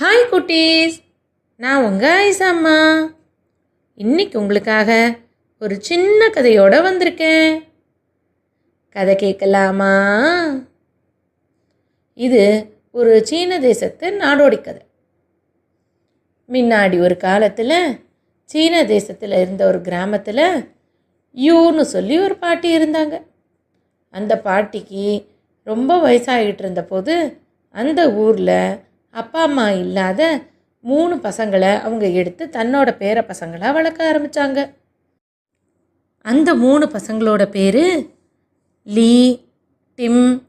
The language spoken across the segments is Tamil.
ஹாய் குட்டீஸ். நான் உங்கள் ஐசாம்மா. இன்னைக்கு உங்களுக்காக ஒரு சின்ன கதையோட வந்திருக்கேன். கதை கேட்கலாமா? இது ஒரு சீன தேசத்து நாடோடி கதை. முன்னாடி ஒரு காலத்தில் சீன தேசத்தில் இருந்த ஒரு கிராமத்தில் யூன்னு சொல்லி ஒரு பாட்டி இருந்தாங்க. அந்த பாட்டிக்கு ரொம்ப வயசாகிட்டு இருந்தபோது அந்த ஊரில் அப்பா அம்மா இல்லாத மூணு பசங்களை அவங்க எடுத்து தன்னோட பேர பசங்களாக வளர்க்க ஆரம்பித்தாங்க அந்த மூணு பசங்களோட பேர் லீ டிம்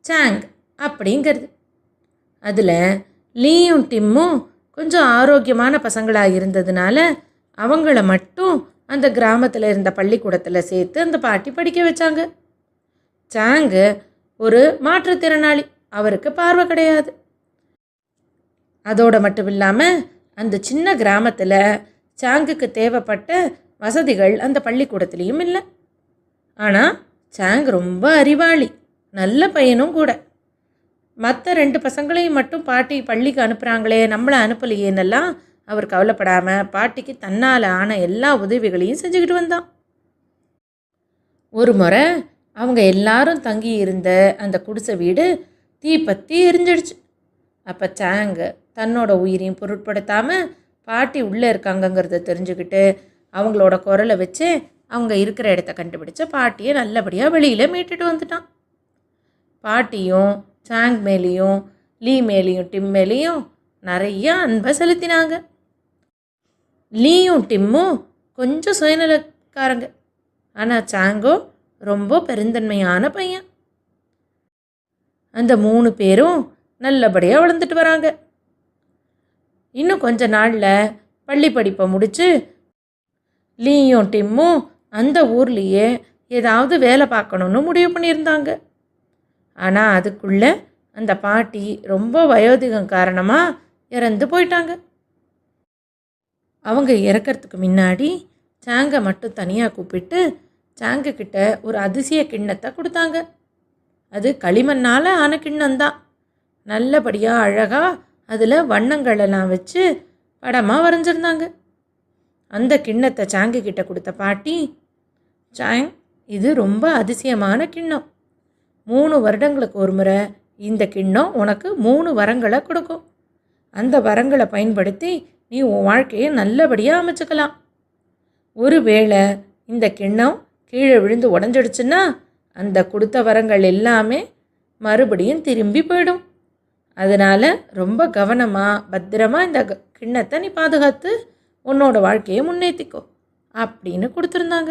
சாங் அப்படிங்கிறது. அதில் லீயும் டிம்மும் கொஞ்சம் ஆரோக்கியமான பசங்களாக இருந்ததுனால அவங்கள மட்டும் அந்த கிராமத்தில் இருந்த பள்ளிக்கூடத்தில் சேர்த்து அந்த பாட்டி படிக்க வச்சாங்க. சாங்கு ஒரு மாற்றுத்திறனாளி. அவருக்கு பார்வை கிடையாது. அதோடு மட்டும் இல்லாமல் அந்த சின்ன கிராமத்தில் சாங்குக்கு தேவைப்பட்ட வசதிகள் அந்த பள்ளிக்கூடத்துலேயும் இல்லை. ஆனால் சாங் ரொம்ப அறிவாளி நல்ல பையனும் கூட. மற்ற ரெண்டு பசங்களையும் மட்டும் பாட்டி பள்ளிக்கு அனுப்புகிறாங்களே நம்மளை அனுப்பலையேன்னெல்லாம் அவர் கவலைப்படாமல் பாட்டிக்கு தன்னால் ஆன எல்லா உதவிகளையும் செஞ்சுக்கிட்டு வந்தான். ஒரு முறை அவங்க எல்லாரும் தங்கி இருந்த அந்த குடிசை வீடு தீப்பத்தி எரிஞ்சிடுச்சு. அப்போ சாங்கு தன்னோட உயிரையும் பொருட்படுத்தாமல் பாட்டி உள்ளே இருக்காங்கங்கிறத தெரிஞ்சுக்கிட்டு அவங்களோட குரலை வச்சு அவங்க இருக்கிற இடத்த கண்டுபிடிச்ச பாட்டியை நல்லபடியாக வெளியில் மீட்டுட்டு வந்துட்டான். பாட்டியும் சாங் மேலேயும் லீ மேலேயும் டிம் மேலேயும் நிறைய அன்பை செலுத்தினாங்க. லீயும் டிம்மும் கொஞ்சம் சுயநலக்காரங்க. ஆனால் சாங்கோ ரொம்ப பெருந்தன்மையான பையன். அந்த மூணு பேரும் நல்லபடியாக வளர்ந்துட்டு வராங்க. இன்னும் கொஞ்ச நாளில் பள்ளி படிப்பை முடித்து லீயும் டிம்மும் அந்த ஊர்லேயே ஏதாவது வேலை பார்க்கணுன்னு முடிவு பண்ணியிருந்தாங்க. ஆனால் அதுக்குள்ளே அந்த பாட்டி ரொம்ப வயோதிகம் காரணமாக இறந்து போயிட்டாங்க. அவங்க இறக்கறதுக்கு முன்னாடி சாங்கை மட்டும் தனியாக கூப்பிட்டு சாங்க கிட்ட ஒரு அதிசய கிண்ணத்தை கொடுத்தாங்க. அது களிமண்ணால் ஆன கிண்ணம்தான் நல்லபடியாக அழகாக அதில் வண்ணங்களெல்லாம் வச்சு படமாக வரைஞ்சிருந்தாங்க. அந்த கிண்ணத்தை சாங்கு கிட்ட கொடுத்த பாட்டி சாங் இது ரொம்ப அதிசயமான கிண்ணம். மூணு வருடங்களுக்கு ஒரு முறை இந்த கிண்ணம் உனக்கு மூணு வரங்களை கொடுக்கும். அந்த வரங்களை பயன்படுத்தி நீ உன் வாழ்க்கையை நல்லபடியாக அமைச்சுக்கலாம். ஒருவேளை இந்த கிண்ணம் கீழே விழுந்து உடஞ்சிடுச்சுன்னா அந்த கொடுத்த வரங்கள் எல்லாமே மறுபடியும் திரும்பி போயிடும். அதனால் ரொம்ப கவனமாக பத்திரமா இந்த க- கிண்ணத்தை நீ பாதுகாத்து உன்னோட வாழ்க்கையை முன்னேற்றிக்கோ அப்படின்னு கொடுத்துருந்தாங்க.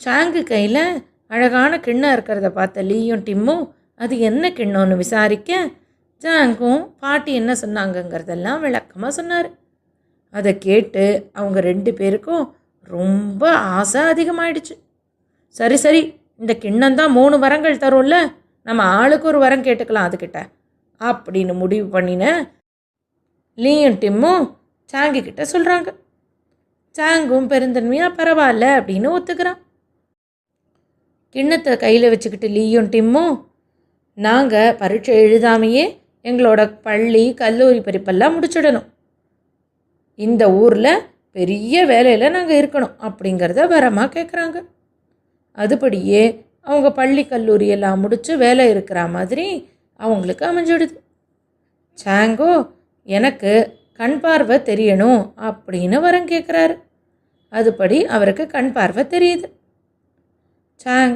சாங்கு கையில் அழகான கிண்ணம் இருக்கிறத பார்த்த லீயும் டிம்மும் அது என்ன கிண்ணம்னு விசாரிக்க? ஜாங்கும் பாட்டி என்ன சொன்னாங்கங்கிறதெல்லாம் விளக்கமாக சொன்னார். அதை கேட்டு அவங்க ரெண்டு பேருக்கும் ரொம்ப ஆசை அதிகமாயிடுச்சு. சரி சரி இந்த கிண்ணம் தான் மூணு வரங்கள் தரும்ல நம்ம ஆளுக்கு ஒரு வரம் கேட்டுக்கலாம் அதுக்கிட்ட. அப்படின்னு முடிவு பண்ணின லீயும் டிம்மும் சாங்கி கிட்ட சொல்கிறாங்க சாங்கும் பெருந்தன்மையாக பரவாயில்ல அப்படின்னு ஒத்துக்கிறான். கிண்ணத்தை கையில் வச்சுக்கிட்டு லீயும் டிம்மும் நாங்கள் பரீட்சை எழுதாமையே எங்களோட பள்ளி கல்லூரி படிப்பெல்லாம் முடிச்சிடணும். இந்த ஊரில் பெரிய வேலையில் நாங்கள் இருக்கணும் அப்படிங்கிறத வரமாக கேட்குறாங்க அதுபடியே அவங்க பள்ளி கல்லூரி எல்லாம் முடித்து வேலை இருக்கிற மாதிரி அவங்களுக்கு அமைஞ்சிடுது. சாங்கோ எனக்கு கண் பார்வை தெரியணும் அப்படின்னு வரம் கேட்குறாரு அதுபடி அவருக்கு கண் பார்வை தெரியுது. சாங்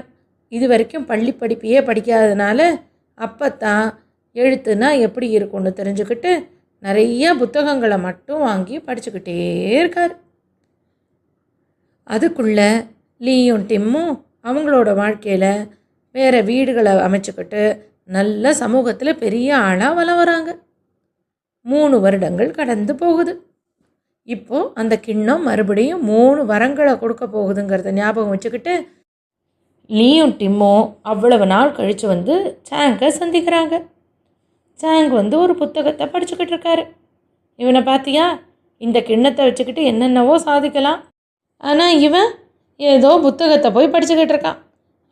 இது வரைக்கும் பள்ளி படிப்பையே படிக்காதனால தான் எழுத்துனா எப்படி இருக்கும்னு தெரிஞ்சுக்கிட்டு நிறைய புத்தகங்களை மட்டும் வாங்கி படிச்சுக்கிட்டே இருக்கார். அதுக்குள்ளே லீயும் டிம்மும் அவங்களோட வாழ்க்கையில் வேறு வீடுகளை அமைச்சுக்கிட்டு நல்ல சமூகத்தில் பெரிய ஆளாக வலம் வராங்க. மூணு வருடங்கள் கடந்து போகுது. இப்போது அந்த கிண்ணம் மறுபடியும் மூணு வரங்களை கொடுக்க போகுதுங்கிறத ஞாபகம் வச்சுக்கிட்டு லீயும் டிம்மும் அவ்வளவு நாள் கழித்து வந்து சாங்கை சந்திக்கிறாங்க. சாங் வந்து ஒரு புத்தகத்தை படிச்சுக்கிட்டு இருக்காரு. இவனை பார்த்தியா இந்த கிண்ணத்தை வச்சுக்கிட்டு என்னென்னவோ சாதிக்கலாம். ஆனால் இவன் ஏதோ புத்தகத்தை போய் படிச்சுக்கிட்டு இருக்கான்.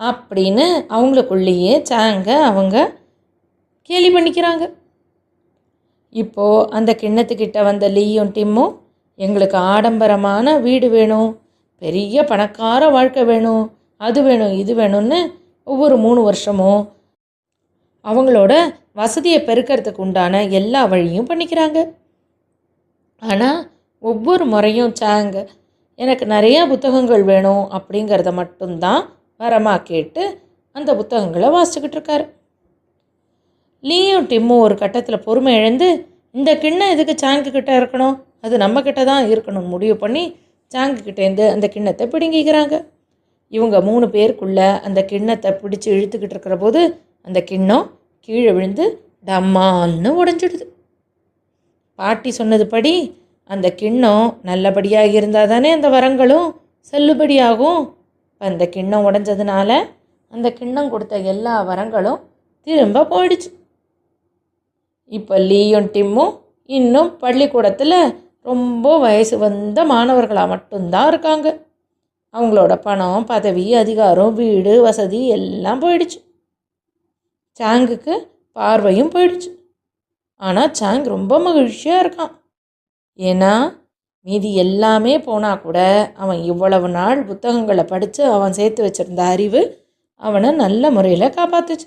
அப்படின்னு அவங்களுக்குள்ளேயே சாங்க அவங்க கேலி பண்ணிக்கிறாங்க. இப்போது அந்த கிண்ணத்துக்கிட்ட வந்த லீயும் டிம்மும் எங்களுக்கு ஆடம்பரமான வீடு வேணும். பெரிய பணக்கார வாழ்க்கை வேணும். அது வேணும் இது வேணும்னு ஒவ்வொரு மூணு வருஷமும் அவங்களோட வசதியை பெருக்கிறதுக்கு உண்டான எல்லா வழியும் பண்ணிக்கிறாங்க. ஆனால் ஒவ்வொரு முறையும் சாங்க எனக்கு நிறையா புத்தகங்கள் வேணும் அப்படிங்கிறத மட்டும்தான் வரமாக கேட்டு அந்த புத்தகங்களை வாசிச்சுக்கிட்டு இருக்காரு. லீயும் டிம்மும் ஒரு கட்டத்தில் பொறுமை இழந்து இந்த கிண்ணம் எதுக்கு சாங்கு கிட்டே இருக்கணும்? அது நம்ம கிட்ட தான் இருக்கணும்னு முடிவு பண்ணி சாங்கு கிட்டேருந்து அந்த கிண்ணத்தை பிடுங்கிக்கிறாங்க. இவங்க மூணு பேருக்குள்ள அந்த கிண்ணத்தை பிடிச்சி இழுத்துக்கிட்டு இருக்கிற போது அந்த கிண்ணம் கீழே விழுந்து டம்மான்னு உடஞ்சிடுது. பாட்டி சொன்னதுபடி அந்த கிண்ணம் நல்லபடியாக இருந்தால் தானே அந்த வரங்களும் செல்லுபடியாகும்? அந்த கிண்ணம் உடஞ்சதுனால அந்த கிண்ணம் கொடுத்த எல்லா வரங்களும் திரும்ப போயிடுச்சு. இப்போ லீயும் டிம்மும் இன்னும் பள்ளிக்கூடத்தில் ரொம்ப வயசு வந்த மாணவர்களாக மட்டும்தான் இருக்காங்க. அவங்களோட பணம் பதவி அதிகாரம் வீடு வசதி எல்லாம் போயிடுச்சு. சாங்குக்கு பார்வையும் போயிடுச்சு. ஆனால் சாங் ரொம்ப மகிழ்ச்சியாக இருக்கான். ஏன்னா மீதி எல்லாமே போனால் கூட அவன் இவ்வளவு நாள் புத்தகங்களை படித்து அவன் சேர்த்து வச்சிருந்த அறிவு அவனை நல்ல முறையில் காப்பாத்துச்சு.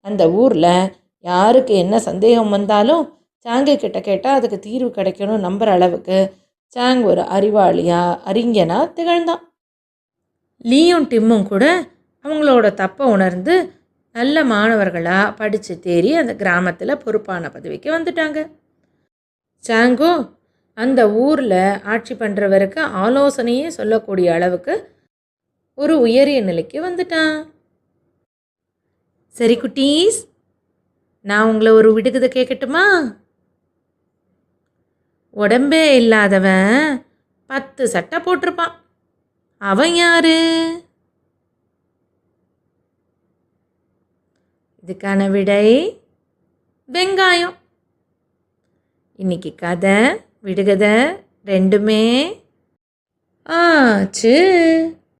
அந்த ஊரில் யாருக்கு என்ன சந்தேகம் வந்தாலும் சாங்கு கிட்ட கேட்டால் அதுக்கு தீர்வு கிடைக்கணும் நம்புகிற அளவுக்கு சாங் ஒரு அறிவாளியா அறிஞனா திகழ்ந்தான். லீயும் டிம்மும் கூட அவங்களோட தப்பை உணர்ந்து நல்ல மாணவர்களாக படித்து தேறி அந்த கிராமத்தில் பொறுப்பான பதவிக்கு வந்துட்டாங்க. சாங்கோ அந்த ஊரில் ஆட்சி பண்ணுறவருக்கு ஆலோசனையே சொல்லக்கூடிய அளவுக்கு ஒரு உயரிய நிலைக்கு வந்துட்டான். சரி குட்டீஸ் நான் உங்களை ஒரு விடுகதை கேட்கட்டுமா உடம்பே இல்லாதவன் பத்து சட்டை போட்டிருப்பான். அவன் யாரு? இதுக்கான விடை வெங்காயம். இன்னைக்கு கதை விடுகதை ரெண்டுமே ஆச்சு.